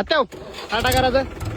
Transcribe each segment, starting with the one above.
आता टाटा करायचं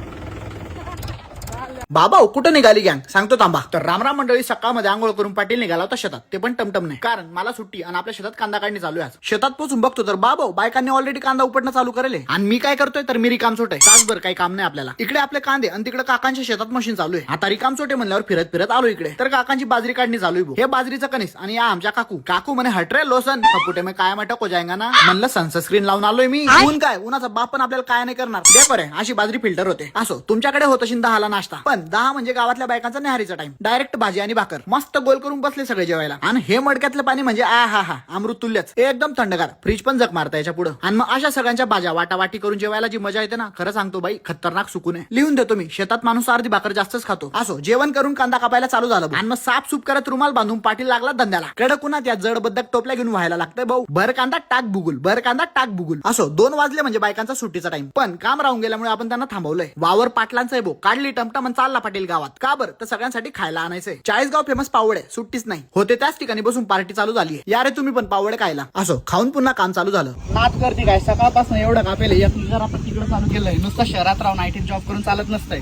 बाबा कुठं निघाली गँग सांगतो थांबा. तर रामराम मंडळी सकाळमध्ये आंघोळ करून पाटील निघाला होता शेतात. ते पण टमटम नाही. कारण मला सुट्टी आणि आपल्या शेतात कांदा काढणी चालू आहे. शेतात पोचून बघतो तर बाबा बायकांनी ऑलरेडी कांदा उपटणं चालू करेल आणि मी काय करतोय तर मी रिकाम आहे. तासभर काही काम नाही आपल्याला. इकडे आपले कांदे आणि तिकडे काकांच्या शेतात मशीन चालू आहे. आता रिकाम चोटे म्हणल्यावर फिरत फिरत आलो इकडे. तर काकांची बाजरी काढणी चालू आहे. हे बाजरीचं कणीस आणि या आमच्या काकू. काकू म्हणे हटरे लोसन. पुटे मी काय मटक हो जाएगा ना म्हणलं सनस्क्रीन लावून आलोय मी. ऊन काय? उन्हाचा बाप पण आपल्याला काय नाही करणार. दे बरे अशी बाजरी फिल्टर होते. असो तुमच्याकडे होत असेल दहाला नाश्ता. पण दहा म्हणजे गावातल्या बायकांचा नेहारीचा टाइम डायरेक्ट भाजी आणि भाकर. मस्त गोल करून बसले सगळे जेवायला. आणि हे मडक्यातलं पाणी म्हणजे आ हा हा अमृत तुल्यच. एकदम थंडगार. फ्रीज पण जग मारता याच्यापुढे. आणि मग अशा सगळ्यांच्या भाज्या वाटावाटी करून जेवायला जी मजा येते ना खरं सांगतो बाई खतरनाक सुकून आहे. लिहून देतो मी शेतात माणूस अर्धी भाकर जास्तच खातो. असो जेवण करून कांदा कापायला चालू झालं आणि मग साफ सूप करत रुमाल बांधून पाटील लागला धंद्याला. कडक उन्हात या जड बद्दक टोपल्या घेऊन व्हायला लागतंय भाऊ. भर कांदा टाक बुगुल. भर कांदा टाक बुगुल. असो दोन वाजले म्हणजे बायकांचा सुट्टीचा टाइम पण काम राहून गेल्यामुळे आपण त्यांना थांबवलंय. वावर पाटलांचा आहे भाऊ. काढली टमटम चालला पाटील गावात. का बरं? तर सगळ्यांसाठी खायला आणायचंय. चाळीसगाव फेमस पावडे आहे सुट्टीच नाही. होते त्याच ठिकाणी बसून पार्टी चालू झाली या रे तुम्ही पण पावड खायला. असो खाऊन पुन्हा काम चालू झालं. नात करते काय सकाळपासून एवढं कापेल. एक जर आपण तिकडे चालू केलंय. नुसतं शहरात राहून आयटी जॉब करून चालत नसतंय.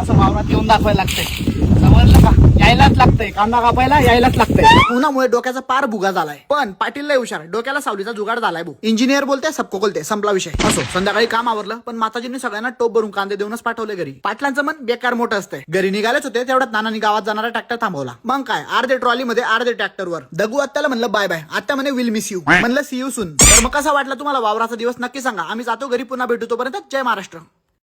असं वावरात येऊन दाखवायला लागतंय. समजलं का? यायलाच लागतंय. कांदा कापायला यायलाच लागतंय. उन्हामुळे डोक्याचा पार भुगा झालाय. पण पाटील लय हुशार डोक्याला सावलीचा जुगाड झालाय भाऊ. इंजिनियर बोलते सबको बोलते संपला विषय. असो संध्याकाळी काम आवरलं पण माताजींनी सगळ्यांना टोप भरून कांदे देऊनच पाठवले घरी. पाटलांचं मन बेकार मोठं असतंय. घरी निघालेच होते तेवढ्यात नानानी गावात जाणारा ट्रॅक्टर थांबवला. मग काय अर्धे ट्रॉली मध्ये अर्धे ट्रॅक्टरवर दगू आत्याला म्हणलं बाय बाय. आत्या म्हणे विल मिस यू म्हणलं सी यू सून तर मग कसा वाटला तुम्हाला वावराचा दिवस? नक्की सांगा. आम्ही जातो घरी पुन्हा भेटू तोपर्यंत. जय महाराष्ट्र.